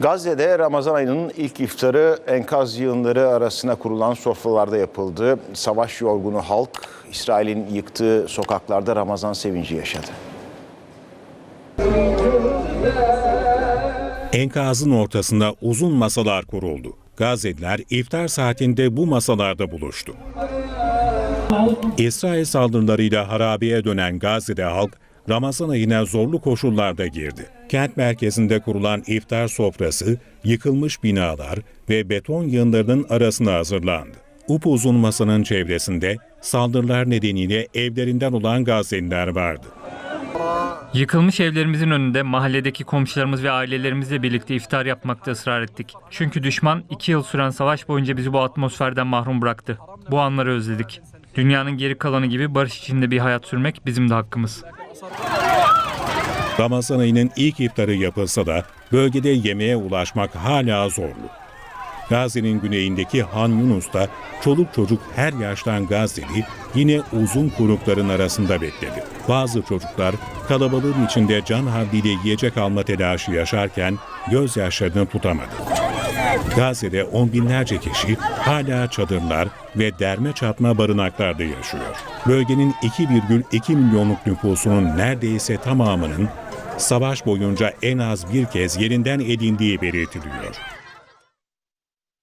Gazze'de Ramazan ayının ilk iftarı enkaz yığınları arasına kurulan sofralarda yapıldı. Savaş yorgunu halk İsrail'in yıktığı sokaklarda Ramazan sevinci yaşadı. Enkazın ortasında uzun masalar kuruldu. Gazze'liler iftar saatinde bu masalarda buluştu. İsrail saldırılarıyla harabeye dönen Gazze'de halk Ramazan ayına zorlu koşullarda girdi. Kent merkezinde kurulan iftar sofrası, yıkılmış binalar ve beton yığınlarının arasına hazırlandı. Upuzun masanın çevresinde saldırılar nedeniyle evlerinden olan Gazze'liler vardı. Yıkılmış evlerimizin önünde mahalledeki komşularımız ve ailelerimizle birlikte iftar yapmakta ısrar ettik. Çünkü düşman iki yıl süren savaş boyunca bizi bu atmosferden mahrum bıraktı. Bu anları özledik. Dünyanın geri kalanı gibi barış içinde bir hayat sürmek bizim de hakkımız. Ramazan ayının ilk iftarı yapılsa da bölgede yemeğe ulaşmak hala zorlu. Gazze'nin güneyindeki Han Yunus'ta çoluk çocuk her yaştan Gazze'li yine uzun kuyrukların arasında bekledi. Bazı çocuklar kalabalığın içinde can havliyle yiyecek alma telaşı yaşarken gözyaşlarını tutamadı. Gazze'de on binlerce kişi hala çadırlar ve derme çatma barınaklarda yaşıyor. Bölgenin 2,2 milyonluk nüfusunun neredeyse tamamının savaş boyunca en az bir kez yerinden edindiği belirtiliyor.